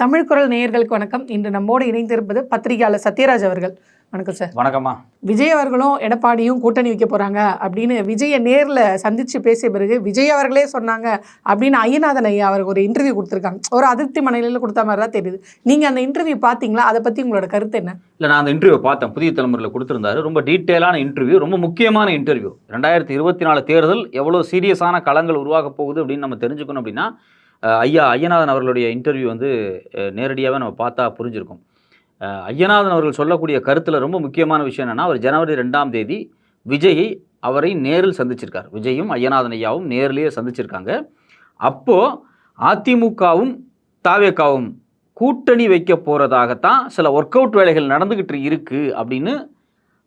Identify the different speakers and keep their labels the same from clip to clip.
Speaker 1: தமிழ் குரல் நேயர்களுக்கு வணக்கம். இன்று நம்மோடு இணைந்திருப்பது பத்திரிகையாளர் சத்யராஜ் அவர்கள். வணக்கம் சார்.
Speaker 2: வணக்கம்மா.
Speaker 1: விஜய் அவர்களும் எடப்பாடியும் கூட்டணி வைக்க போறாங்க அப்படின்னு விஜயை நேர்ல சந்திச்சு பேசிய பிறகு விஜய் அவர்களே சொன்னாங்க அப்படின்னு ஐயநாதன் ஐயா அவருக்கு ஒரு இன்டர்வியூ கொடுத்துருக்காங்க. ஒரு அதிருப்தி மனநிலையில் கொடுத்த மாதிரி தான் தெரியுது. நீங்க அந்த இன்டர்வியூ பாத்தீங்களா அதை பத்தி உங்களோட கருத்து என்ன?
Speaker 2: இல்லை நான் அந்த இன்டர்வியூ பார்த்தேன். புதிய தலைமுறையில் கொடுத்துருந்தாரு. ரொம்ப டீட்டெயிலான இன்டர்வியூ ரொம்ப முக்கியமான இன்டர்வியூ ரெண்டாயிரத்தி இருபத்தி நாலு தேர்தல் எவ்வளோ சீரியஸான களங்கள் உருவாக போகுது அப்படின்னு நம்ம தெரிஞ்சுக்கணும் அப்படின்னா ஐயா ஐயநாதன் அவர்களுடைய இன்டர்வியூ வந்து நேரடியாகவே நம்ம பார்த்தா புரிஞ்சிருக்கும். ஐயநாதன் அவர்கள் சொல்லக்கூடிய கருத்தில் ரொம்ப முக்கியமான விஷயம் என்னன்னா அவர் ஜனவரி ரெண்டாம் தேதி விஜயை அவரை நேரில் சந்திச்சிருக்கார். விஜயும் ஐயநாதன் ஐயாவும் நேரிலேயே சந்திச்சிருக்காங்க. அப்போது அதிமுகவும் தாவேக்காவும் கூட்டணி வைக்க போகிறதாகத்தான் சில ஒர்க் அவுட் வேலைகள் நடந்துக்கிட்டு இருக்குது அப்படின்னு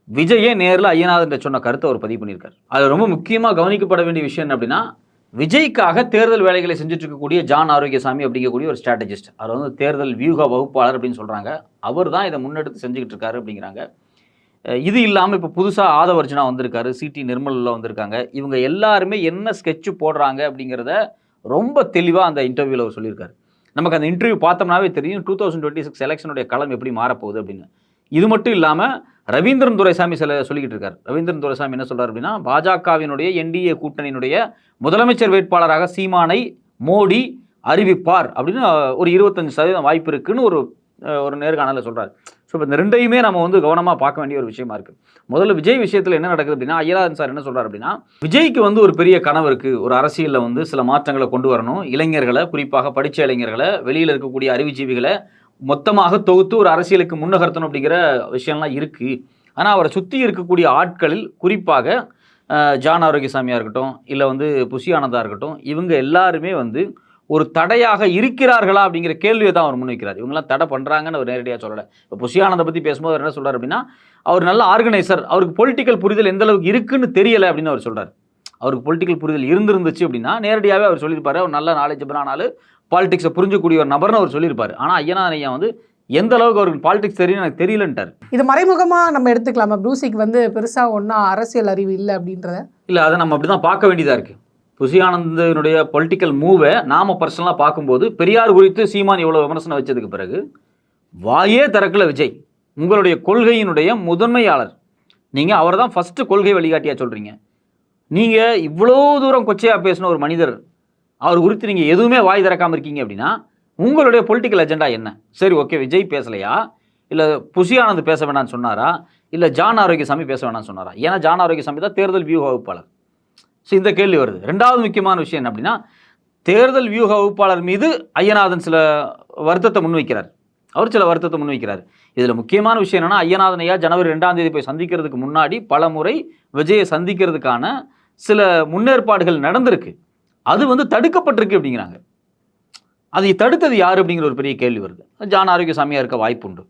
Speaker 2: விஜயே நேரில் ஐயநாதன் சொன்ன கருத்தை அவர் பதிவு பண்ணியிருக்கார். அது ரொம்ப முக்கியமாக கவனிக்கப்பட வேண்டிய விஷயம் என்ன அப்படின்னா விஜய்க்காக தேர்தல் வேலைகளை செஞ்சுட்டு இருக்கக்கூடிய ஜான் ஆரோக்கியசாமி அப்படிங்கக்கூடிய ஒரு ஸ்ட்ராட்டஜிஸ்ட் அவர் வந்து தேர்தல் வியூக வகுப்பாளர் அப்படின்னு சொல்கிறாங்க அவர் தான் இதை முன்னெடுத்து செஞ்சுக்கிட்டு இருக்காரு அப்படிங்கிறாங்க. இது இல்லாமல் இப்போ புதுசாக ஆதவர்ஜனா வந்திருக்காரு சிடி நிர்மலில் வந்திருக்காங்க. இவங்க எல்லாருமே என்ன ஸ்கெட்ச் போடுறாங்க அப்படிங்கிறத ரொம்ப தெளிவாக அந்த இன்டர்வியூவில் அவர் சொல்லியிருக்காரு. நமக்கு அந்த இன்டர்வியூ பார்த்தோம்னாவே தெரியும். டூ தௌசண்ட் டுவெண்ட்டி சிக்ஸ் எலெக்ஷனுடைய களம் எப்படி மாறப்போகுது அப்படின்னு. இது மட்டும் இல்லாமல் ரவீந்திரன் துரைசாமி சில சொல்லிக்கிட்டு இருக்கார். ரவீந்திரன் துரைசாமி என்ன சொல்கிறார் அப்படின்னா பாஜகவினுடைய என்டிஏ கூட்டணியினுடைய முதலமைச்சர் வேட்பாளராக சீமானை மோடி அறிவிப்பார் அப்படின்னு ஒரு இருபத்தஞ்சு சதவீதம் வாய்ப்பு இருக்குன்னு ஒரு ஒரு நேர்காணலில் சொல்றாரு. ஸோ இப்போ இந்த ரெண்டையுமே நம்ம வந்து கவனமாக பார்க்க வேண்டிய ஒரு விஷயமா இருக்கு. முதல்ல விஜய் விஷயத்தில் என்ன நடக்குது அப்படின்னா ஐயராஜன் சார் என்ன சொல்றாரு அப்படின்னா விஜய்க்கு வந்து ஒரு பெரிய கனவு இருக்கு. ஒரு அரசியலில் வந்து சில மாற்றங்களை கொண்டு வரணும். இளைஞர்களை குறிப்பாக படித்த இளைஞர்களை வெளியில் இருக்கக்கூடிய அறிவுஜீவிகளை மொத்தமாக தொகுத்து ஒரு அரசியலுக்கு முன்னகர்த்தணும் அப்படிங்கிற விஷயம்லாம் இருக்குது ஆனால் அவரை சுற்றி இருக்கக்கூடிய ஆட்களில் குறிப்பாக ஜான் ஆரோக்கியசாமியாக இருக்கட்டும் இல்லை வந்து புஷி இருக்கட்டும் இவங்க எல்லாருமே வந்து ஒரு தடையாக இருக்கிறார்களா அப்படிங்கிற கேள்வியை தான் அவர் முன்வைக்கிறார். இவங்கெல்லாம் தடை பண்ணுறாங்கன்னு அவர் நேரடியாக சொல்லலை. இப்போ புஷி ஆனந்தை பற்றி பேசும்போது அவர் என்ன சொல்கிறார் அப்படின்னா அவர் நல்ல ஆர்கனைசர் அவருக்கு பொலிட்டிக்கல் புரிதல் எந்த அளவுக்கு இருக்குன்னு தெரியலை அப்படின்னு அவர் சொல்கிறார் அவருக்கு பொலிட்டிக்கல் புரிதல் இருந்திருந்துச்சு அப்படின்னா நேரடியாகவே அவர் சொல்லியிருப்பார் அவர் நல்ல நாலேஜபிளான ஆளு பாலிடிக்ஸை புரிஞ்சக்கூடிய ஒரு நபர்னு அவர் சொல்லியிருப்பாரு. ஆனால் ஐயனார் ஐயா வந்து எந்த அளவுக்கு அவருக்கு பாலிடிக்ஸ் தெரியும் எனக்கு தெரியலன்ட்டார்.
Speaker 1: இது மறைமுகமா நம்ம எடுத்துக்கலாமா. ப்ரூசிக்கு வந்து பெருசா ஒன்றா அரசியல் அறிவு இல்லை அப்படின்றத?
Speaker 2: இல்லை அதை நம்ம அப்படி தான் பார்க்க வேண்டியதாக இருக்குது புசியானந்தனுடைய பொலிட்டிக்கல் மூவை நாம பர்சனலாக பார்க்கும்போது பெரியார் குறித்து சீமான் இவ்வளோ விமர்சனம் வச்சதுக்கு பிறகு வாயே திறக்கல விஜய். உங்களுடைய கொள்கையினுடைய முதன்மையாளர். நீங்கள் அவர் தான் ஃபஸ்ட்டு கொள்கை வழிகாட்டியாக சொல்கிறீங்க நீங்கள் இவ்வளோ தூரம் கொச்சையாக பேசின ஒரு மனிதர் அவர் குறித்து நீங்கள் எதுவுமே வாய் திறக்காமல் இருக்கீங்க அப்படின்னா உங்களுடைய பொலிட்டிக்கல் அஜெண்டா என்ன? சரி ஓகே விஜய் பேசலையா? இல்லை புஷியானந்த் பேச வேணாம்னு சொன்னாரா? இல்லை ஜான் ஆரோக்கியசாமி பேச வேணாம்னு சொன்னாரா? ஏன்னா ஜான் ஆரோக்கியசாமி தான் தேர்தல் வியூக வகுப்பாளர். ஸோ இந்த கேள்வி வருது. ரெண்டாவது முக்கியமான விஷயம் என்ன அப்படின்னா தேர்தல் வியூக வகுப்பாளர் மீது ஐயநாதன் சில வருத்தத்தை முன்வைக்கிறார். அவர் சில வருத்தத்தை முன்வைக்கிறார். இதில் முக்கியமான விஷயம் என்னென்னா ஐயநாதன் ஐயா ஜனவரி ரெண்டாம் தேதி போய் சந்திக்கிறதுக்கு முன்னாடி பல முறை விஜயை சந்திக்கிறதுக்கான சில முன்னேற்பாடுகள் நடந்திருக்கு. அது வந்து தடுக்கப்பட்டிருக்கு அப்படிங்கிறாங்க. அதை தடுத்தது யார் அப்படிங்கிற ஒரு பெரிய கேள்வி வருது. ஜான் ஆரோக்கியசாமியாக இருக்க வாய்ப்பு உண்டு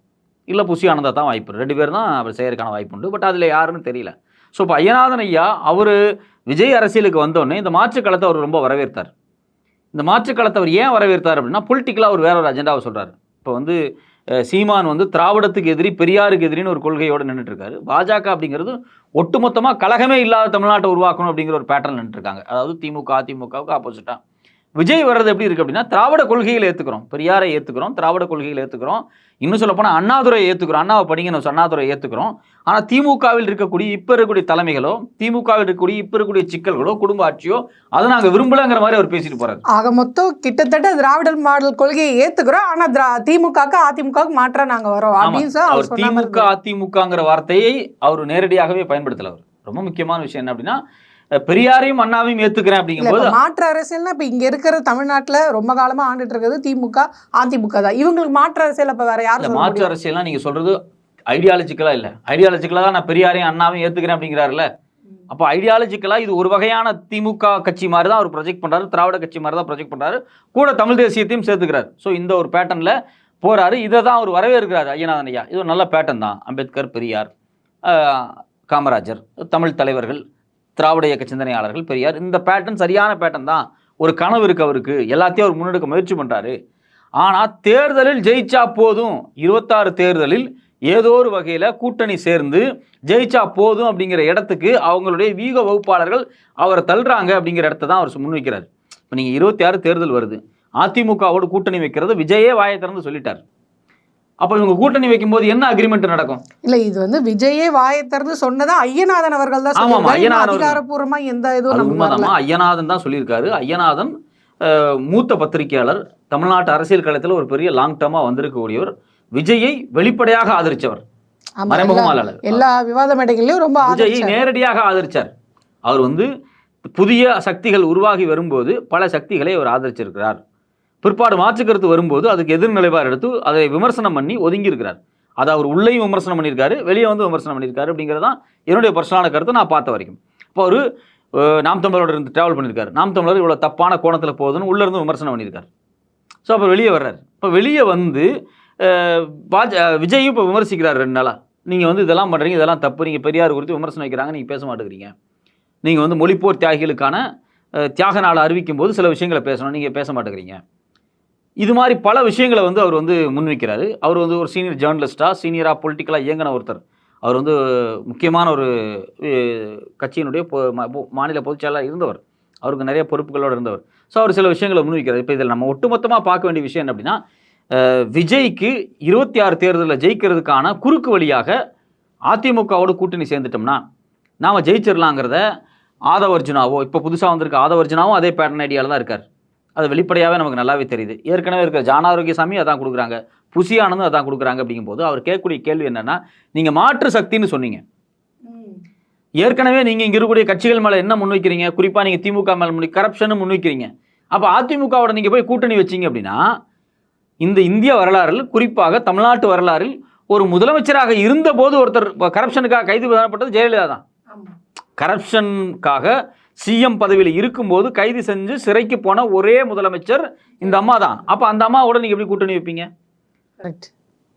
Speaker 2: இல்லை புஷி ஆனந்தா தான் வாய்ப்பு. ரெண்டு பேர் தான் அவர் செய்யறதுக்கான வாய்ப்பு உண்டு பட் அதில் யாருன்னு தெரியல. ஸோ இப்போ ஐயநாதன் ஐயா அவர் விஜய் அரசியலுக்கு வந்தோடனே இந்த மாற்றுக்களத்தை அவர் ரொம்ப வரவேற்றார். இந்த மாற்றுக்களத்தை அவர் ஏன் வரவேற்றார் அப்படின்னா பொலிட்டிக்கலாக அவர் வேற ஒரு அஜெண்டாவை சொல்கிறார் இப்போ வந்து சீமான் வந்து திராவிடத்துக்கு எதிரி பெரியாருக்கு எதிரின்னு ஒரு கொள்கையோடு நின்றுட்டு இருக்காரு பாஜக அப்படிங்கிறது ஒட்டுமொத்தமாக கழகமே இல்லாத தமிழ்நாட்டை உருவாக்கணும் அப்படிங்கிற ஒரு பேட்டர்ன் நின்றுருக்காங்க அதாவது திமுக அதிமுகவுக்கு ஆப்போசிட்டாக விஜய் வர்றது எப்படி இருக்கு அப்படின்னா திராவிட கொள்கைகளை ஏற்றுக்கிறோம் பெரியாரை ஏற்றுக்கிறோம் திராவிட கொள்கைகளை ஏற்றுக்கிறோம் இன்னும் சொல்ல போனால் அண்ணாதுரை ஏற்றுக்கிறோம் அண்ணாவை படிங்கன்னு அண்ணாதுரை ஏற்றுக்கிறோம் ஆனால் திமுகவில் இருக்கக்கூடிய இப்போ இருக்கக்கூடிய தலைமைகளோ திமுகவில் இருக்கக்கூடிய இப்போ இருக்கக்கூடிய சிக்கல்களோ குடும்ப ஆட்சியோ அதை நாங்கள் விரும்பலங்கிற மாதிரி அவர் பேசிட்டு போறாரு.
Speaker 1: ஆக மொத்தம் கிட்டத்தட்ட திராவிடர் மாடல் கொள்கையை ஏத்துக்கிறோம். ஆனா திரா- திமுகக்கு அதிமுகவுக்கு மாற்றா நாங்க வரோம். அப்படின்னு அவர்
Speaker 2: திமுக அதிமுகங்கிற வார்த்தையை அவர் நேரடியாகவே பயன்படுத்தல அவர். ரொம்ப முக்கியமான விஷயம் என்ன அப்படின்னா பெரியாரையும் அண்ணாவையும் ஏத்துக்கிறேன் அப்படிங்கும்போது
Speaker 1: மாற்று அரசியல்னா இப்ப இங்க இருக்கிற தமிழ்நாட்டுல ரொம்ப காலமா ஆண்டுட்டு இருக்கிறது திமுக அதிமுக தான். இவங்களுக்கு மாற்று அரசியல் அப்ப வேற யாரும்
Speaker 2: மாற்று அரசியல்லாம் நீங்க சொல்றது ஐடியாலஜிக்கலா இல்ல. ஐடியாலஜிக்கலா தான் நான் பெரியாரையும் அண்ணாவையும் ஏத்துக்கிறேன் அப்படிங்கிறாருல்ல. அப்போ ஐடியாலஜிக்கலா இது ஒரு வகையான திமுக கட்சி மாதிரி தான் அவர் ப்ரொஜெக்ட் பண்றாரு. திராவிட கட்சி மாதிரி தான் ப்ரொஜெக்ட் பண்றாரு. கூட தமிழ் தேசியத்தையும் சேர்த்துக்கிறார். ஸோ இந்த ஒரு பேட்டர்ன்ல போறாரு. இதை தான் அவர் வரவேற்கிறார் ஐயநாதன் ஐயா. இது ஒரு நல்ல பேட்டர்ன் தான். அம்பேத்கர் பெரியார் ஆஹ், காமராஜர் தமிழ் தலைவர்கள். திராவிட இயக்க சிந்தனையாளர்கள் பெரியார் இந்த பேட்டர்ன் சரியான பேட்டர்ன் தான். ஒரு கனவு இருக்கு அவருக்கு. எல்லாத்தையும் அவர் முன்னெடுக்க முயற்சி பண்ணுறாரு ஆனால் தேர்தலில் ஜெயிச்சா போதும். இருபத்தாறு தேர்தலில் ஏதோ ஒரு வகையில் கூட்டணி சேர்ந்து ஜெயிச்சா போதும் அப்படிங்கிற இடத்துக்கு அவங்களுடைய வீக வகுப்பாளர்கள் அவரை தள்ளுறாங்க அப்படிங்கிற இடத்த தான் அவர் முன்வைக்கிறார் இப்போ நீங்கள் இருபத்தி ஆறு தேர்தல் வருது. அதிமுகவோட கூட்டணி வைக்கிறது விஜயே வாயை திறந்து சொல்லிட்டார். அப்போ இவங்க கூட்டணி வைக்கும்போது என்ன அக்ரிமெண்ட் நடக்கும்?
Speaker 1: இல்ல இது வந்து விஜயே வாயை திறந்து சொன்னதா ஐயநாதன் அவர்கள் தான்
Speaker 2: ஆமாமா, அவர்கள்.
Speaker 1: அதிகாரப்பூர்வமா எந்த இதுவும்.
Speaker 2: உண்மைதாம்மா ஐயநாதன் தான் சொல்லியிருக்காரு. ஐயநாதன் மூத்த பத்திரிகையாளர் தமிழ்நாட்டு அரசியல் களத்தில் ஒரு பெரிய லாங் டேர்மா வந்திருக்கக்கூடியவர். விஜயை வெளிப்படையாக ஆதரிச்சவர்.
Speaker 1: எல்லா- விவாத மேடைகள்லயும் ரொம்ப
Speaker 2: விஜயை. நேரடியாக ஆதரிச்சார். அவர் வந்து புதிய சக்திகள் உருவாகி வரும்போது பல சக்திகளை அவர் ஆதரிச்சிருக்கிறார். பிற்பாடு மாற்று கருத்து வரும்போது அதுக்கு எதிர்நிலைப்பாடு எடுத்து அதை விமர்சனம் பண்ணி ஒதுங்கி இருக்கிறார் அதை அவர் உள்ளேயும் விமர்சனம் பண்ணியிருக்காரு வெளியே வந்து விமர்சனம் பண்ணியிருக்காரு அப்படிங்கிறது தான் என்னுடைய பர்சனலான கருத்தை நான் பார்த்த வரைக்கும். இப்போ ஒரு நாம் தமிழரோட இருந்து ட்ராவல் பண்ணியிருக்காரு. நாம் தமிழர் இவ்வளோ தப்பான கோணத்தில் போகுதுன்னு உள்ளேருந்து விமர்சனம் பண்ணியிருக்காரு. ஸோ அப்போ வெளியே வர்றாரு. இப்போ வெளியே வந்து பாஜ விஜயும் இப்போ விமர்சிக்கிறார் ரெண்டு நாளாக நீங்கள் வந்து இதெல்லாம் பண்ணுறீங்க இதெல்லாம் தப்பு. நீங்கள் பெரியார் குறித்து விமர்சனம் வைக்கிறாங்க நீங்கள் பேச மாட்டேங்கிறீங்க. நீங்கள் வந்து மொழிப்போர் தியாகிகளுக்கான தியாக நாளை அறிவிக்கும் போது சில விஷயங்களை பேசணும். நீங்கள் பேச மாட்டேங்கிறீங்க. இது மாதிரி பல விஷயங்களை வந்து அவர் வந்து முன்வைக்கிறாரு. அவர் வந்து ஒரு சீனியர் ஜேர்னலிஸ்டாக சீனியராக பொலிட்டிக்கலாக இயங்கின ஒருத்தர். அவர் வந்து முக்கியமான ஒரு கட்சியினுடைய மாநில பொதுச்செயலாளர் இருந்தவர். அவருக்கு நிறைய பொறுப்புகளோடு இருந்தவர். ஸோ அவர் சில விஷயங்களை முன்வைக்கிறார். இப்போ இதில் நம்ம ஒட்டுமொத்தமாக பார்க்க வேண்டிய விஷயம் என்ன அப்படின்னா விஜய்க்கு இருபத்தி ஆறு தேர்தலில் ஜெயிக்கிறதுக்கான குறுக்கு வழியாக அதிமுகவோட கூட்டணி சேர்ந்துட்டோம்னா நாம் ஜெயிச்சிடலாங்கிறத ஆதவர்ஜுனாவோ இப்போ புதுசாக வந்திருக்க ஆதவர்ஜுனாவும் அதே பேட்டர்ன் ஐடியாவில் தான் இருக்கார். அது வெளிப்படையாகவே நமக்கு நல்லாவே தெரியுது. ஏற்கனவே இருக்க ஜானாரோக்கியசாமி அதான் கொடுக்குறாங்க. புசி ஆனந்தும் அதான் கொடுக்குறாங்க அப்படிங்கும்போது அவர் கேட்கக்கூடிய கேள்வி என்னன்னா நீங்கள் மாற்று சக்தின்னு சொன்னீங்க. ஏற்கனவே நீங்கள் இங்கே இருக்கக்கூடிய கட்சிகள் மேலே என்ன முன்வைக்கிறீங்க? குறிப்பாக நீங்கள் திமுக மேலே முன் கரப்ஷன் முன்வைக்கிறீங்க. அப்போ அதிமுகவோட நீங்கள் போய் கூட்டணி வச்சீங்க அப்படின்னா இந்த இந்திய வரலாறில் குறிப்பாக தமிழ்நாட்டு வரலாறில் ஒரு முதலமைச்சராக இருந்தபோது ஒருத்தர் கரப்ஷனுக்காக கைது பண்ணப்பட்டது ஜெயலலிதா தான் கரப்ஷனுக்காக சிஎம் பதவியில் இருக்கும்போது கைது செஞ்சு சிறைக்கு போன ஒரே முதலமைச்சர் இந்த அம்மா தான். அப்போ அந்த அம்மாவோட நீங்கள் எப்படி கூட்டணி வைப்பீங்க.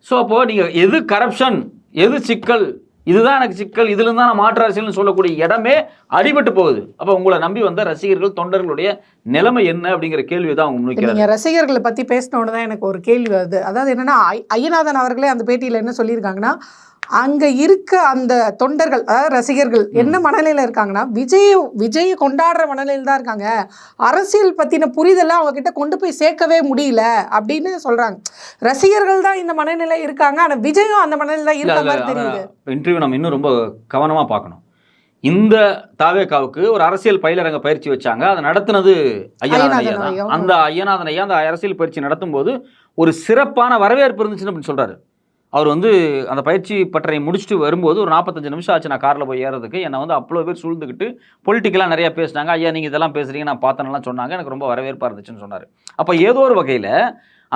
Speaker 2: ஸோ அப்போ நீங்கள் எது கரப்ஷன் எது சிக்கல் இதுதான் எனக்கு சிக்கல் இதுல தான் நான் மாற்று அரசியல்னு சொல்லக்கூடிய இடமே அடிபட்டு போகுது. அப்போ உங்களை நம்பி வந்த ரசிகர்கள் தொண்டர்களுடைய நிலைமை என்ன அப்படிங்கிற கேள்வி தான் அவங்க முன்வைக்கிறாங்க.
Speaker 1: நீங்க ரசிகர்களை பத்தி பேசினோன்னு தான் எனக்கு ஒரு கேள்வி வருது. அதாவது என்னன்னா ஐயநாதன் அவர்களே அந்த பேட்டியில என்ன சொல்லியிருக்காங்கன்னா அங்க இருக்க அந்த தொண்டர்கள் அதாவது ரசிகர்கள் என்ன மனநிலையில இருக்காங்கன்னா விஜய் விஜய் கொண்டாடுற மனநிலையில தான் இருக்காங்க. அரசியல் பத்தின புரிதலாம் அவங்க கிட்ட கொண்டு போய் சேர்க்கவே முடியல அப்படின்னு சொல்றாங்க. ரசிகர்கள் தான் இந்த மனநிலை இருக்காங்க. ஆனா விஜயும் அந்த மனநிலை தான் இருக்க மாதிரி தெரியுது.
Speaker 2: இன்டர்வியூ நம்ம இன்னும் ரொம்ப கவனமா பார்க்கணும். இந்த தாவேக்காவுக்கு ஒரு அரசியல் பயிலரங்க பயிற்சி வச்சாங்க. அதை நடத்துனது ஐயநாதன் ஐயா
Speaker 1: ஐயநாதன் ஐயா.
Speaker 2: தான். அந்த ஐயநாதன் ஐயா அந்த அரசியல் பயிற்சி நடத்தும் போது ஒரு சிறப்பான வரவேற்பு இருந்துச்சுன்னு அப்படின்னு சொல்றாரு. அவர் வந்து அந்த பயிற்சி பட்டறை முடிச்சுட்டு வரும்போது ஒரு நாற்பத்தஞ்சு நிமிஷம் ஆச்சு நான் காரில் போய் ஏறதுக்கு. என்னை வந்து அவ்வளோ பேர் சூழ்ந்துக்கிட்டு பொலிட்டிக்கலாக நிறைய பேசினாங்க. ஐயா நீங்கள் இதெல்லாம் பேசுறீங்க நான் பார்த்தேன்லாம் சொன்னாங்க. எனக்கு ரொம்ப வரவேற்பாக இருந்துச்சுன்னு சொன்னார். அப்போ ஏதோ ஒரு வகையில்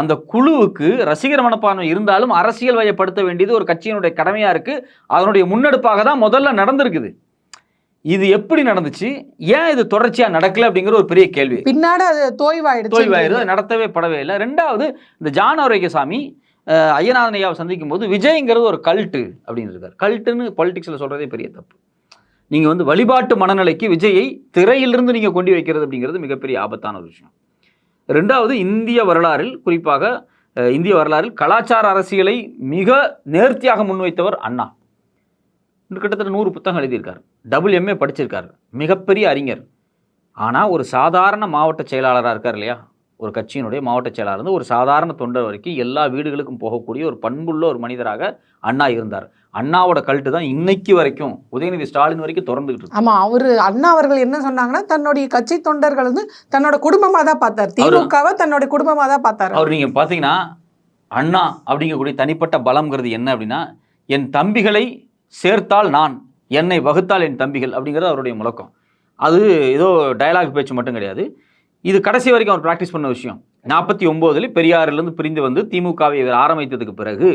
Speaker 2: அந்த குழுவுக்கு ரசிகர் மனப்பான்மை இருந்தாலும் அரசியல் வயப்படுத்த வேண்டியது ஒரு கட்சியினுடைய கடமையாக இருக்குது அதனுடைய முன்னெடுப்பாக தான் முதல்ல நடந்திருக்குது. இது எப்படி நடந்துச்சு? ஏன் இது தொடர்ச்சியாக நடக்கல அப்படிங்கிற ஒரு பெரிய கேள்வி.
Speaker 1: பின்னாடி அது தோய்வாயிடுச்சு
Speaker 2: தோய்வாயிருது அது நடத்தவே படவே இல்லை. ரெண்டாவது இந்த ஜான் ஆரோக்கியசாமி அஹ், சந்திக்கும் போது விஜய்ங்கிறது ஒரு கல்ட்டு அப்படின்னு இருக்கார். கல்ட்டுன்னு பாலிடிக்ஸில் சொல்கிறதே பெரிய தப்பு. நீங்கள் வந்து வழிபாட்டு மனநிலைக்கு விஜயை திரையிலிருந்து நீங்கள் கொண்டு வைக்கிறது அப்படிங்கிறது மிகப்பெரிய ஆபத்தான ஒரு விஷயம். ரெண்டாவது இந்திய வரலாறில் குறிப்பாக இந்திய வரலாறில் கலாச்சார அரசியலை மிக நேர்த்தியாக முன்வைத்தவர் அண்ணா. கிட்டத்தட்ட நூறு புத்தகம் எழுதியிருக்கார். டபுள் எம்ஏ படிச்சிருக்கார். மிகப்பெரிய அறிஞர். ஆனால் ஒரு சாதாரண மாவட்ட செயலாளராக இருக்கார் இல்லையா? ஒரு கட்சியினுடைய மாவட்ட செயலாளர் இருந்து ஒரு சாதாரண தொண்டர் வரைக்கும் எல்லா வீடுகளுக்கும் போகக்கூடிய ஒரு பண்புள்ள ஒரு மனிதராக அண்ணா இருந்தார். அண்ணாவோட கல்ட்டு தான் இன்னைக்கு வரைக்கும் உதயநிதி ஸ்டாலின் வரைக்கும் தொடர்ந்துகிட்டு இருக்கு.
Speaker 1: ஆமா அவரு அண்ணா அவர்கள் என்ன சொன்னாங்கன்னா தன்னுடைய கட்சி தொண்டர்கள் வந்து தன்னோட குடும்பமா தான் பார்த்தார். திமுகவை தன்னுடைய குடும்பமா தான் பார்த்தாரு.
Speaker 2: அவர் நீங்கள் பார்த்தீங்கன்னா அண்ணா அப்படிங்கக்கூடிய தனிப்பட்ட பலம்ங்கிறது என்ன அப்படின்னா என் தம்பிகளை சேர்த்தால் நான் என்னை வகுத்தால் என் தம்பிகள் அப்படிங்கிறது அவருடைய முழக்கம். அது ஏதோ டயலாக் பேச்சு மட்டும் கிடையாது. இது கடைசி வரைக்கும் அவர் ப்ராக்டிஸ் பண்ண விஷயம். நாற்பத்தி ஒம்போதில் பெரியாரிலிருந்து பிரிந்து வந்து திமுகவை இவர் ஆரம்பித்ததுக்கு பிறகு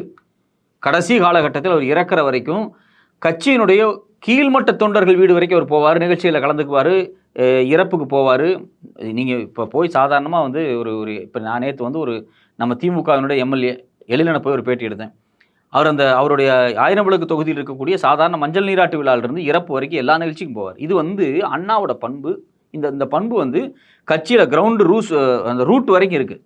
Speaker 2: கடைசி காலகட்டத்தில் அவர் இறக்குற வரைக்கும் கட்சியினுடைய கீழ்மட்ட தொண்டர்கள் வீடு வரைக்கும் அவர் போவார் நிகழ்ச்சியில் கலந்துக்குவார் இறப்புக்கு போவார். நீங்கள் இப்போ போய் சாதாரணமாக வந்து ஒரு ஒரு இப்போ நான் நேற்று வந்து ஒரு நம்ம திமுகவினுடைய எம்எல்ஏ எழிலனை போய் ஒரு பேட்டி எடுத்தேன். அவர் அந்த அவருடைய ஆயிரம் விளக்கு தொகுதியில் இருக்கக்கூடிய சாதாரண மஞ்சள் நீராட்டு விழாவிலிருந்து இறப்பு வரைக்கும் எல்லா நிகழ்ச்சிக்கும் போவார். இது வந்து அண்ணாவோட பண்பு இந்த இந்த பண்பு வந்து கட்சியில் கிரவுண்டு ரூஸ் அந்த ரூட் வரைக்கும் இருக்குது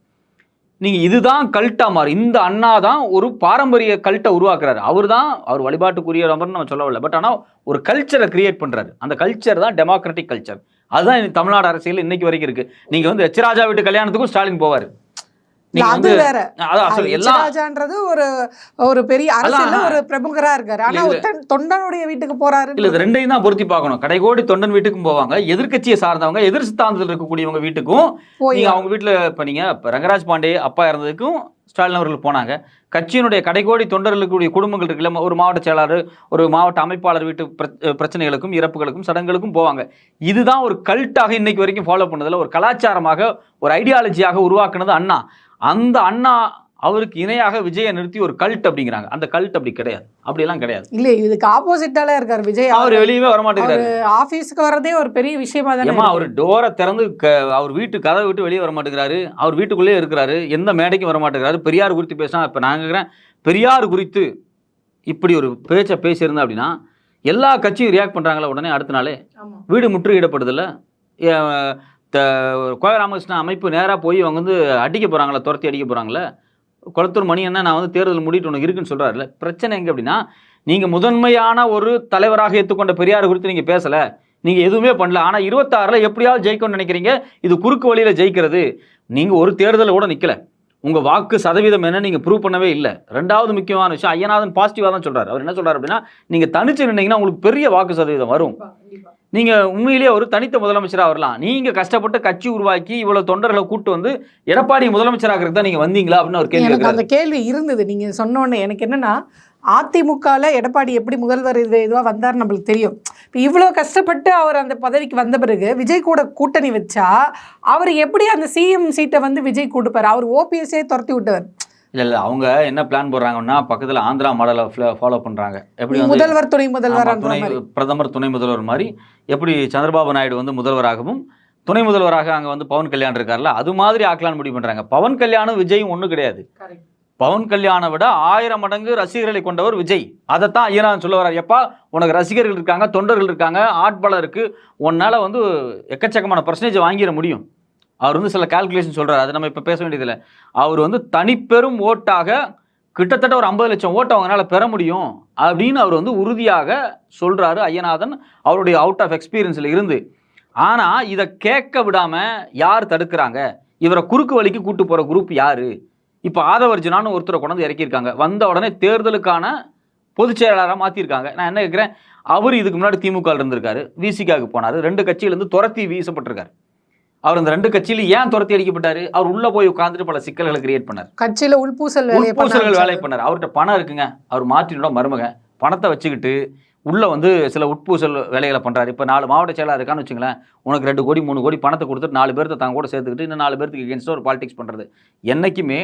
Speaker 2: நீங்கள் இதுதான் கல்ட்டா மாறு இந்த அண்ணா தான் ஒரு பாரம்பரிய கல்ட்டை உருவாக்குறாரு. அவர் தான் அவர் வழிபாட்டுக்குரிய நபர்னு நம்ம சொல்லவில்லை பட் ஆனால் ஒரு கல்ச்சரை கிரியேட் பண்ணுறாரு அந்த கல்ச்சர் தான் டெமோக்ராட்டிக் கல்ச்சர் அதுதான் தமிழ்நாடு அரசியல் இன்னைக்கு வரைக்கும் இருக்குது நீங்கள் வந்து எச் ராஜா வீட்டு கல்யாணத்துக்கும் ஸ்டாலின் போவார்.
Speaker 1: அது வேற. ராஜான்றது ஒரு ஒரு பெரிய அரசியல்ல
Speaker 2: அதான்.
Speaker 1: ஒரு பிரமுகரா இருக்காரு. ஆனா தொண்டனுடைய வீட்டுக்கு போறாரு
Speaker 2: இல்ல ரெண்டையும் தான் பொருத்தி பார்க்கணும். கடைகோடி தொண்டன் வீட்டுக்கும் போவாங்க. எதிர்க்கட்சியை சார்ந்தவங்க எதிர் சித்தாந்தத்தில் இருக்கக்கூடியவங்க வீட்டுக்கும் நீங்க அவங்க வீட்டுல இப்ப நீங்க ரங்கராஜ் பாண்டே அப்பா இறந்ததுக்கும் ஸ்டாலின் அவர்கள் போனாங்க. கட்சியினுடைய கடைகோடி தொண்டர்களுடைய குடும்பங்கள் இருக்குல்ல ஒரு மாவட்ட செயலாளர் ஒரு மாவட்ட அமைப்பாளர் வீட்டு பிர- பிரச்சனைகளுக்கும் இறப்புகளுக்கும் சடங்குகளுக்கும் போவாங்க. இதுதான் ஒரு கல்ட்டாக இன்னைக்கு வரைக்கும் ஃபாலோ பண்ணதுல ஒரு கலாச்சாரமாக ஒரு ஐடியாலஜியாக உருவாக்குனது அண்ணா. அந்த அண்ணா அவருக்கு இணையாக விஜயை நிறுத்தி ஒரு கல்ட் அப்படிங்கிறாங்க. அந்த கல்ட் அப்படி கிடையாது. அப்படியெல்லாம் கிடையாது.
Speaker 1: இல்ல இதுக்கு ஆப்போசிட்டால இருக்காரு விஜய்.
Speaker 2: அவர் வெளியவே வரமாட்டேங்கிறாரு.
Speaker 1: ஆபீஸ்க்கு வர்றதே ஒரு பெரிய விஷயமா தானே.
Speaker 2: அவர் டோரை திறந்து க- அவர் வீட்டு கதவை விட்டு வெளியே வர மாட்டேங்கிறாரு அவர் வீட்டுக்குள்ளேயே இருக்கிறாரு. எந்த மேடைக்கும் வர மாட்டேங்கிறாரு பெரியார் குறித்து பேசினா இப்போ நான் கேட்குறேன் பெரியார் குறித்து இப்படி ஒரு பேச்சை பேசியிருந்தேன் அப்படின்னா எல்லா கட்சியும் ரியாக்ட் பண்ணுறாங்களா உடனே அடுத்த நாளே.
Speaker 1: ஆமா.
Speaker 2: வீடு முற்றுகையிடப்படுதில்ல. கோவை ராமகிருஷ்ணன் அமைப்பு நேராக போய் அவங்க வந்து அடிக்க போகிறாங்களா துரத்தி அடிக்க போகிறாங்களே குளத்தூர் மணி என்ன நான் வந்து தேர்தல் முடிட்டு உனக்கு இருக்குன்னு சொல்கிறாருல பிரச்சனை எங்கே அப்படின்னா நீங்கள் முதன்மையான ஒரு தலைவராக ஏற்றுக்கொண்ட பெரியார் குறித்து நீங்கள் பேசலை. நீங்கள் எதுவுமே பண்ணல. ஆனால் இருபத்தாறில் எப்படியாவது ஜெயிக்கணும்னு நினைக்கிறீங்க. இது குறுக்கு வழியில் ஜெயிக்கிறது. நீங்கள் ஒரு தேர்தலில் கூட நிற்கல உங்கள் வாக்கு சதவீதம் என்ன நீங்கள் ப்ரூவ் பண்ணவே இல்லை. ரெண்டாவது முக்கியமான விஷயம் ஐயநாதன் பாசிட்டிவாக தான் சொல்கிறார் அவர் என்ன சொல்கிறார் அப்படின்னா நீங்கள் தனிச்சு நின்னீங்கன்னா உங்களுக்கு பெரிய வாக்கு சதவீதம் வரும். நீங்க உண்மையிலேயே ஒரு தனித்த முதலமைச்சரா வரலாம். நீங்க கஷ்டப்பட்டு கட்சி உருவாக்கி இவ்வளவு தொண்டர்களை கூட்டு வந்து எடப்பாடி முதலமைச்சராகிறதுக்கு தான் நீங்க வந்தீங்களா அப்படின்னு ஒரு கேள்வி
Speaker 1: எனக்கு அந்த கேள்வி இருந்தது. நீங்க சொன்ன உடனே எனக்கு என்னன்னா அதிமுகல எடப்பாடி எப்படி முதல்வர் இது இதுவா வந்தார் நம்மளுக்கு தெரியும். இப்போ இவ்வளோ கஷ்டப்பட்டு அவர் அந்த பதவிக்கு வந்த பிறகு விஜய் கூட கூட்டணி வச்சா அவர் எப்படி அந்த சிஎம் சீட்டை வந்து விஜய் கொடுப்பாரு அவர் ஓபிஎஸ்ஸே துரத்தி விட்டவர்.
Speaker 2: இல்ல இல்ல அவங்க என்ன பிளான் போடுறாங்கன்னா பக்கத்துல ஆந்திரா மாடலை ஃபாலோ பண்றாங்க. எப்படி வந்து
Speaker 1: முதல்வர் துணை முதல்வர்
Speaker 2: துணை பிரதமர் துணை முதல்வர் மாதிரி எப்படி சந்திரபாபு நாயுடு வந்து முதல்வராகவும் துணை முதல்வராக அங்க வந்து பவன் கல்யாண் இருக்கார்ல அது மாதிரி ஆக்கலான்னு முடிவு பண்றாங்க. பவன் கல்யாணும் விஜயும் ஒண்ணும் கிடையாது. பவன் கல்யாணை விட ஆயிரம் மடங்கு ரசிகர்களை கொண்டவர் விஜய். அதைத்தான் ஐயனான் சொல்ல வர்றார். எப்பா உனக்கு ரசிகர்கள் இருக்காங்க தொண்டர்கள் இருக்காங்க ஆட்பலம் இருக்கு உன்னால வந்து எக்கச்சக்கமான பர்சன்டேஜ் வாங்கிட முடியும். அவர் வந்து சில கால்குலேஷன் சொல்கிறார் அது நம்ம இப்போ பேச வேண்டியதில்லை. அவர் வந்து தனிப்பெரும் ஓட்டாக கிட்டத்தட்ட ஒரு ஐம்பது லட்சம் ஓட்டை அவங்களால பெற முடியும் அப்படின்னு அவர் வந்து உறுதியாக சொல்கிறாரு ஐயநாதன். அவருடைய அவுட் ஆஃப் எக்ஸ்பீரியன்ஸில் இருந்து. ஆனால் இதை கேட்க விடாமல் யார் தடுக்கிறாங்க? இவரை குறுக்கு வழிக்கு கூட்டு போகிற குரூப் யார்? இப்போ ஆதவர்ஜுனான்னு ஒருத்தரை கொண்டு வந்து இறக்கியிருக்காங்க. வந்த உடனே தேர்தலுக்கான பொதுச் செயலாளராக மாற்றிருக்காங்க நான் என்ன கேட்குறேன்? அவர் இதுக்கு முன்னாடி திமுக இருந்திருக்காரு. விசிகாவுக்கு போனார். ரெண்டு கட்சியிலேருந்து துரத்தி வீசப்பட்டிருக்காரு. அவர் அந்த ரெண்டு கட்சியில ஏன் துரத்தி அடிக்கப்பட்டாரு? அவர் உள்ள போய் உட்காந்துட்டு பல சிக்கல்களை கிரியேட் பண்ணார்.
Speaker 1: கட்சியில உள்பூசல் வேலையை
Speaker 2: உட்பூசல்கள் வேலை
Speaker 1: பண்ண
Speaker 2: பண்ணார். அவர்கிட்ட பணம் இருக்குங்க. அவர் மாற்றினோட மருமக. பணத்தை வச்சுக்கிட்டு உள்ள வந்து சில உட்பூசல் வேலைகளை பண்றாரு. இப்போ நாலு மாவட்ட செயலாளர் இருக்கான்னு வச்சுங்களேன். உனக்கு ரெண்டு கோடி மூணு கோடி பணத்தை கொடுத்துட்டு நாலு பேர்த்த தாங்க கூட சேர்த்துக்கிட்டு இன்னும் நாலு பேருக்கு எகென்ஸ்டாக ஒரு பாலிடிக்ஸ் பண்றது. என்னைக்குமே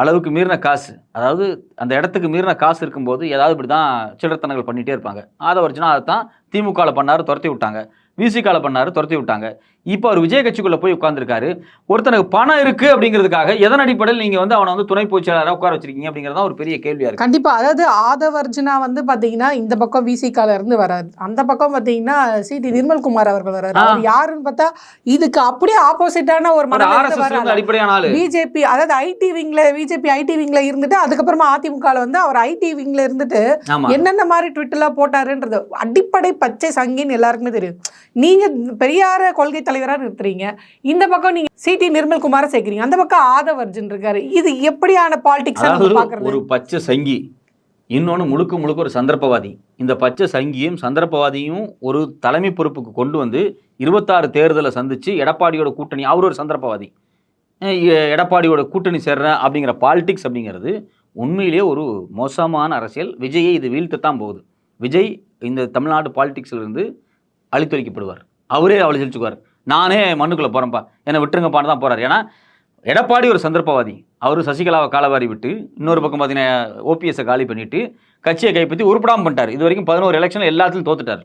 Speaker 2: அளவுக்கு மீறின காசு. அதாவது அந்த இடத்துக்கு மீறின காசு இருக்கும்போது ஏதாவது இப்படி தான் சில்லறத்தனங்கள் பண்ணிகிட்டே இருப்பாங்க. ஆதவர்ஜுனா அதை தான் திமுகவில் பண்ணாரு துரத்தி விட்டாங்க. விசிகால பண்ணாரு துரத்தி விட்டாங்க. இப்போ அவர் விஜய் கட்சிக்குள்ள போய் உட்கார்ந்திருக்காரு. ஒருத்தனுக்கு பணம் இருக்கு அப்படிங்கிறதுக்காக எதன் அடிப்படையில் நீங்க வந்து அவனை வந்து துணை பொதுச்செயலாளராக உட்கார வச்சிருக்கீங்க அப்படிங்கிறது தான் ஒரு பெரிய கேள்வியா இருக்கு.
Speaker 1: கண்டிப்பா. அதாவது ஆதவர்ஜுனா வந்து பாத்தீங்கன்னா இந்த பக்கம் விசிகால இருந்து வராரு. அந்த பக்கம் பாத்தீங்கன்னா சி டி நிர்மல்குமார் அவர்கள் வராரு. அவர் யாருன்னு பார்த்தா இதுக்கு அப்படியே ஆப்போசிட்டான ஒரு
Speaker 2: அடிப்படையான ஆளு.
Speaker 1: பிஜேபி அதாவது ஐடி விங்ல பிஜேபி ஐடி விங்ல இருந்துட்டு அதுக்கப்புறமா அதிமுகல வந்து அவர் ஐடி விங்ல இருந்துட்டு என்னென்ன மாதிரி ட்விட்டர்லாம் போட்டாருன்றது அடிப்படை பச்சை சங்கின்னு எல்லாருக்குமே தெரியும். நீங்க பெரியார கொள்கை தலைவரா நிறுத்துறீங்க. இந்த பக்கம் நீங்க சிடி நிர்மல்குமார சேர்க்கிறீங்க. அந்த பக்கம் ஆதவர்ஜன் இருக்காரு. இது எப்படியான பாலிடிக்ஸ்
Speaker 2: ஒரு பச்சை சங்கி இன்னொன்று முழுக்க முழுக்க ஒரு சந்தர்ப்பவாதி. இந்த பச்சை சங்கியும் சந்தர்ப்பவாதியும் ஒரு தலைமை பொறுப்புக்கு கொண்டு வந்து இருபத்தாறு தேர்தலை சந்திச்சு எடப்பாடியோட கூட்டணி அவர் ஒரு சந்தர்ப்பவாதி. எடப்பாடியோட கூட்டணி சேர்றேன் அப்படிங்கிற பாலிடிக்ஸ் அப்படிங்கிறது உண்மையிலேயே ஒரு மோசமான அரசியல். விஜயை இது வீழ்த்தத்தான் போகுது. விஜய் இந்த தமிழ்நாடு பாலிட்டிக்ஸ்லேருந்து அழித்தொழிக்கப்படுவார். அவரே அவளை செழிச்சுக்குவார் நானே மண்ணுக்குள்ளே போகிறேன்ப்பா என்னை விட்டுருங்கப்பான்னு தான் போகிறார் ஏன்னா எடப்பாடி ஒரு சந்தர்ப்பவாதி. அவர் சசிகலாவை காலவாரி விட்டு இன்னொரு பக்கம் பார்த்தீங்கன்னா ஓபிஎஸ்ஸை காலி பண்ணிட்டு கட்சியை கைப்பற்றி உருப்படாமல் பண்ணிட்டார். இது வரைக்கும் பதினோரு எலெக்ஷனில் எல்லாத்துலையும் தோத்துட்டார்.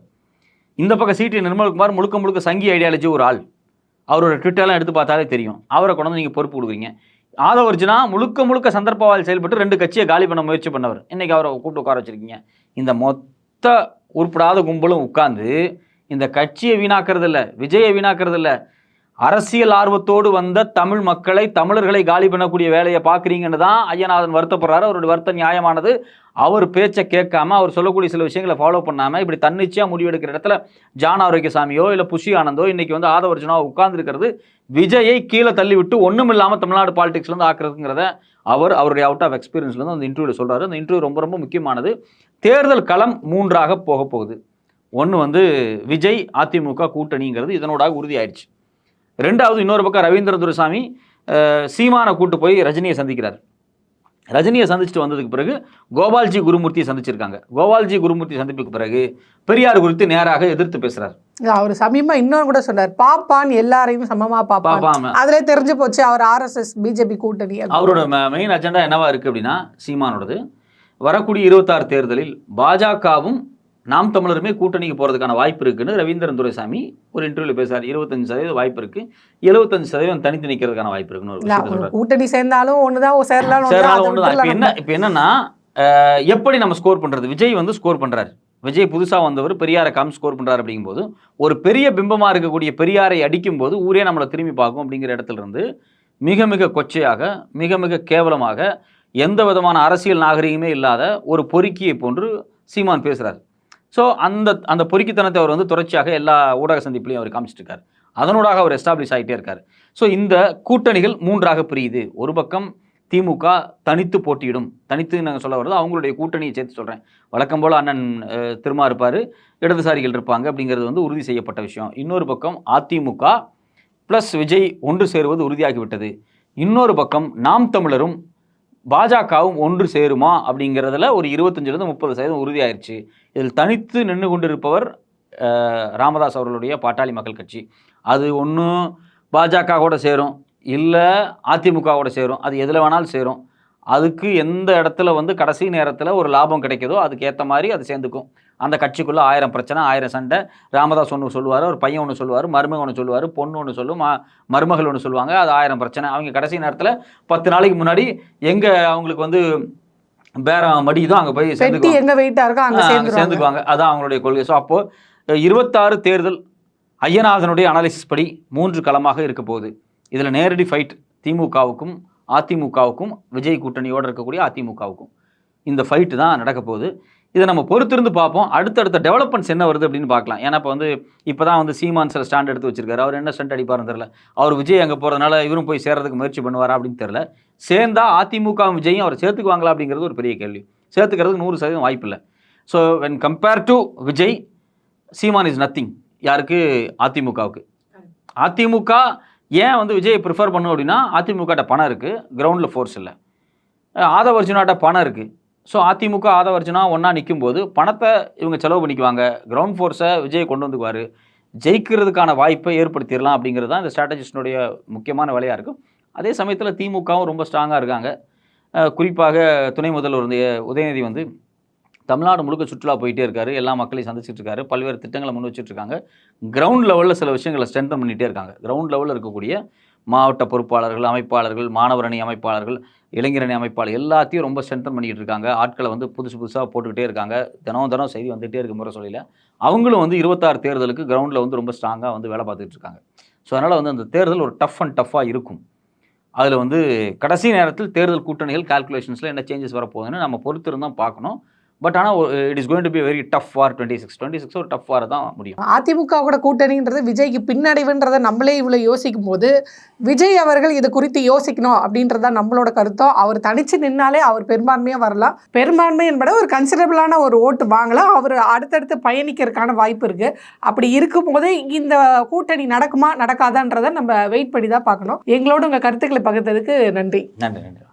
Speaker 2: இந்த பக்கம் சீட்டு நிர்மல்குமார் முழுக்க முழுக்க சங்கி ஐடியாலஜி ஒரு ஆள். அவரோட ட்விட்டர்லாம் எடுத்து பார்த்தாலே தெரியும். அவரை கொண்டு வந்து நீங்கள் பொறுப்பு கொடுக்குறீங்க. ஆதவர்ஜுனா முழுக்க முழுக்க சந்தர்ப்பவாதி செயல்பட்டு ரெண்டு கட்சியை காலி பண்ண முயற்சி பண்ணவர். இன்றைக்கி அவரை கூப்பிட்டு உட்கார வச்சிருக்கீங்க. இந்த மொத்த உருப்படாத கும்பலும் உட்காந்து இந்த கட்சியை வீணாக்கிறதில்ல விஜயை வீணாக்குறதில்ல அரசியல் ஆர்வத்தோடு வந்த தமிழ் மக்களை தமிழர்களை காலி பண்ணக்கூடிய வேலையை பார்க்குறீங்கன்னு தான் ஐயநாதன் வருத்தப்படுறாரு. அவருடைய வருத்தம் நியாயமானது. அவர் பேச்சை கேட்காம அவர் சொல்லக்கூடிய சில விஷயங்களை ஃபாலோ பண்ணாமல் இப்படி தன்னிச்சையாக முடிவெடுக்கிற இடத்துல ஜான் ஆரோக்கியசாமியோ இல்லை புஷி ஆனந்தோ இன்றைக்கி வந்து ஆதவர்ஜனாக உட்கார்ந்துருக்கிறது. விஜயை கீழே தள்ளிவிட்டு ஒன்றும் இல்லாமல் தமிழ்நாடு பாலிடிக்ஸ்லேருந்து ஆக்குறதுங்கிறத அவர் அவருடைய அவுட் ஆஃப் எக்ஸ்பீரியன்ஸ்லேருந்து அந்த இன்டர்வியூவில் சொல்கிறாரு அந்த இன்டர்வியூ ரொம்ப ரொம்ப முக்கியமானது. தேர்தல் களம் மூன்றாக போக போகுது. ஒன்று வந்து விஜய் அதிமுக கூட்டணிங்கிறது இதனோடாக உறுதியாயிடுச்சு. ரெண்டாவது இன்னொரு பக்கம் ரவீந்திர துரைசாமி சீமானை கூட்டு போய் ரஜினியை சந்திக்கிறார். ரஜினியை சந்திச்சுட்டு வந்ததுக்கு பிறகு கோபால்ஜி குருமூர்த்தியை சந்திச்சிருக்காங்க. கோபால்ஜி குருமூர்த்தி சந்திப்புக்கு பிறகு பெரியார் குறித்து நேராக எதிர்த்து பேசுறார்.
Speaker 1: அவர் சமீபமா இன்னொன்று கூட சொன்னார் பாப்பான் எல்லாரையும் சமமா பாப்பான் அதுல தெரிஞ்சு போச்சு அவர் ஆர்எஸ்எஸ் பிஜேபி கூட்டணி.
Speaker 2: அவரோட மெயின் அஜெண்டா என்னவா இருக்கு அப்படின்னா சீமானோடது. வரக்கூடிய இருபத்தாறு தேர்தலில் பாஜகவும் நாம் தமிழருமே கூட்டணிக்கு போறதுக்கான வாய்ப்பு இருக்குன்னு ரவீந்திரன் துரைசாமி ஒரு இன்டர்வியூல பேசுறாரு. இருபத்தஞ்சு சதவீதம் வாய்ப்பு இருக்கு. எழுபத்தஞ்சு சதவீதம் தனித்து நிக்கிறதுக்கான வாய்ப்பு இருக்குன்னு
Speaker 1: கூட்டணி சேர்ந்தாலும் ஒண்ணுதான் சேரலாம்
Speaker 2: ஒண்ணுதான் இப்போ என்ன இப்போ என்னன்னா எப்படி நம்ம ஸ்கோர் பண்றது? விஜய் வந்து ஸ்கோர் பண்றாரு. விஜய் புதுசா வந்தவர் பெரியாரை கம் ஸ்கோர் பண்றாரு அப்படிங்கும்போது ஒரு பெரிய பிம்பமா இருக்கக்கூடிய பெரியாரை அடிக்கும் போது ஊரே நம்மளை திரும்பி பார்க்கும் அப்படிங்கிற இடத்துல இருந்து மிக மிக கொச்சையாக மிக மிக கேவலமாக எந்த விதமான அரசியல் நாகரிகமே இல்லாத ஒரு பொறுக்கியை போன்று சீமான் பேசுறாரு. ஸோ அந்த அந்த பொறுக்கித்தனத்தை அவர் வந்து தொடர்ச்சியாக எல்லா ஊடக சந்திப்புலையும் அவர் காமிச்சிட்டு அதனூடாக அவர் எஸ்டாப்ளிஷ் ஆகிட்டே இருக்கார். ஸோ இந்த கூட்டணிகள் மூன்றாக பிரியுது. ஒரு பக்கம் திமுக தனித்து போட்டியிடும். தனித்து நாங்கள் சொல்ல வர்றது அவங்களுடைய கூட்டணியை சேர்த்து சொல்கிறேன் வழக்கம் போல் அண்ணன் திருமா இருப்பார் இடதுசாரிகள் இருப்பாங்க அப்படிங்கிறது வந்து உறுதி செய்யப்பட்ட விஷயம். இன்னொரு பக்கம் அதிமுக ப்ளஸ் விஜய் ஒன்று சேருவது உறுதியாகிவிட்டது. இன்னொரு பக்கம் நாம் தமிழரும் பாஜகவும் ஒன்று சேருமா அப்படிங்கிறதுல ஒரு இருபத்தஞ்சிலிருந்து முப்பது சதவீதம் உறுதியாயிருச்சு. இதில் தனித்து நின்று கொண்டிருப்பவர் ராமதாஸ் அவர்களுடைய பாட்டாளி மக்கள் கட்சி. அது ஒன்று பாஜக கூட சேரும். இல்லை அதிமுக கூட சேரும். அது எதில் வேணாலும் சேரும். அதுக்கு எந்த இடத்துல வந்து கடைசி நேரத்தில் ஒரு லாபம் கிடைக்குதோ அதுக்கேற்ற மாதிரி அது சேர்ந்துக்கும். அந்த கட்சிக்குள்ளே ஆயிரம் பிரச்சனை ஆயிரம் சண்டை. ராமதாஸ் ஒன்று சொல்லுவார் ஒரு பையன் ஒன்று சொல்லுவார் மருமகன் ஒன்று சொல்லுவார் பொண்ணு ஒன்று சொல்லும் மருமகள் ஒன்று சொல்லுவாங்க. அது ஆயிரம் பிரச்சனை. அவங்க கடைசி நேரத்தில் பத்து நாளைக்கு முன்னாடி எங்கே அவங்களுக்கு வந்து பேரம் மடியுதோ அங்கே போய் சேர்ந்துக்குவாங்க.
Speaker 1: எங்க வெயிட்டா இருக்கோ அங்க
Speaker 2: சேர்ந்துக்குவாங்க. அதான் அவங்களுடைய கொள்கை. ஸோ அப்போ அஹ், இருபத்தாறு தேர்தல் ஐயநாதனுடைய அனாலிசிஸ் படி மூன்று களமாக இருக்க போகுது. இதில் நேரடி ஃபைட் திமுகவுக்கும் அதிமுகவுக்கும் விஜய் கூட்டணியோடு இருக்கக்கூடிய அதிமுகவுக்கும். இந்த ஃபைட்டு தான் நடக்க போகுது. இதை நம்ம பொறுத்திருந்து பார்ப்போம். அடுத்தடுத்த டெவலப்மெண்ட்ஸ் என்ன வருது அப்படின்னு பார்க்கலாம். ஏன்னா இப்போ வந்து இப்போ தான் வந்து சீமான் சில ஸ்டாண்ட் எடுத்து வச்சிருக்காரு. அவர் என்ன ஸ்டண்ட் அடிப்பார்னு தெரில அவர் விஜய் அங்கே போகிறதுனால இவரும் போய் சேர்றதுக்கு முயற்சி பண்ணுவாரா அப்படின்னு தெரில சேர்ந்தா அதிமுக விஜயும் அவர் சேர்த்துக்குவாங்களா அப்படிங்கிறது ஒரு பெரிய கேள்வி. சேர்த்துக்கிறதுக்கு நூறு சதவீதம் வாய்ப்பு இல்லை. So when compare to Vijay Seeman is nothing யாருக்கு? அதிமுகவுக்கு. அதிமுக ஏன் வந்து விஜயை ப்ரிஃபர் பண்ணும் அப்படின்னா அதிமுகட்ட பணம் இருக்குது கிரவுண்டில் ஃபோர்ஸ் இல்லை. ஆதவர்ஜுனாட்ட பணம் இருக்குது ஸோ அதிமுக ஆதவர்ஜுனா ஒன்றா நிற்கும்போது பணத்தை இவங்க செலவு பண்ணிக்குவாங்க. கிரவுண்ட் ஃபோர்ஸை விஜய் கொண்டு வந்துக்குவார். ஜெயிக்கிறதுக்கான வாய்ப்பை ஏற்படுத்திடலாம் அப்படிங்கிறது தான் இந்த ஸ்ட்ராட்டஜிஸ்டினுடைய முக்கியமான வேலையாக இருக்கும். அதே சமயத்தில் திமுகவும் ரொம்ப ஸ்ட்ராங்காக இருக்காங்க. குறிப்பாக துணை முதல்வர் வந்து உதயநிதி வந்து தமிழ்நாடு முழுக்க சுற்றுலா போயிட்டே இருக்காரு. எல்லா மக்களையும் சந்திச்சுட்டு இருக்காரு. பல்வேறு திட்டங்களை முன் வச்சுட்டு இருக்காங்க. கிரவுண்ட் லெவலில் சில விஷயங்களை ஸ்ட்ரென்தன் பண்ணிகிட்டே இருக்காங்க. கிரவுண்ட் லெவலில் இருக்கக்கூடிய மாவட்ட பொறுப்பாளர்கள் அமைப்பாளர்கள் மாணவர் அணி அமைப்பாளர்கள் இளைஞரணி அணி அமைப்பாளர் எல்லாத்தையும் ரொம்ப ஸ்ட்ரென்தன் பண்ணிக்கிட்டு இருக்காங்க. ஆட்களை வந்து புதுசு புதுசாக போட்டுக்கிட்டே இருக்காங்க. தினம் தினம் செய்தி வந்துகிட்டே இருக்க முறை சொல்லியில் அவங்களும் வந்து இருபத்தாறு தேர்தலுக்கு கிரவுண்டில் வந்து ரொம்ப ஸ்ட்ராங்காக வந்து வேலை பார்த்துட்டு இருக்காங்க. ஸோ அதனால் வந்து அந்த தேர்தல் ஒரு டஃப் அண்ட் டஃப்பாக இருக்கும். அதில் வந்து கடைசி நேரத்தில் தேர்தல் கூட்டணிகள் கால்குலேஷன்ஸில் என்ன சேஞ்சஸ் வரப்போகுதுன்னு நம்ம பொறுத்திருந்தான் பார்க்கணும். பட் ஆனால் it is going to be very tough for twenty six twenty six ஒரு டஃப் வார தான் முடியும்.
Speaker 1: அதிமுக கூட கூட்டணின்றது விஜய்க்கு பின்னடைவுன்றதை நம்மளே இவ்வளோ யோசிக்கும் போது விஜய் அவர்கள் இது குறித்து யோசிக்கணும் அப்படின்றத நம்மளோட கருத்தம் அவர் தனிச்சு நின்னாலே அவர் பெரும்பான்மையாக வரலாம். பெரும்பான்மை என்பட ஒரு கன்சிடபிளான ஒரு ஓட்டு வாங்கலாம். அவர் அடுத்தடுத்து பயணிக்கிறதுக்கான வாய்ப்பு இருக்கு. அப்படி இருக்கும்போது இந்த கூட்டணி நடக்குமா நடக்காதான்றதை நம்ம வெயிட் பண்ணி தான் பார்க்கணும். எங்களோட உங்கள் கருத்துக்களை பகிர்ந்ததுக்கு நன்றி.
Speaker 2: நன்றி நன்றி.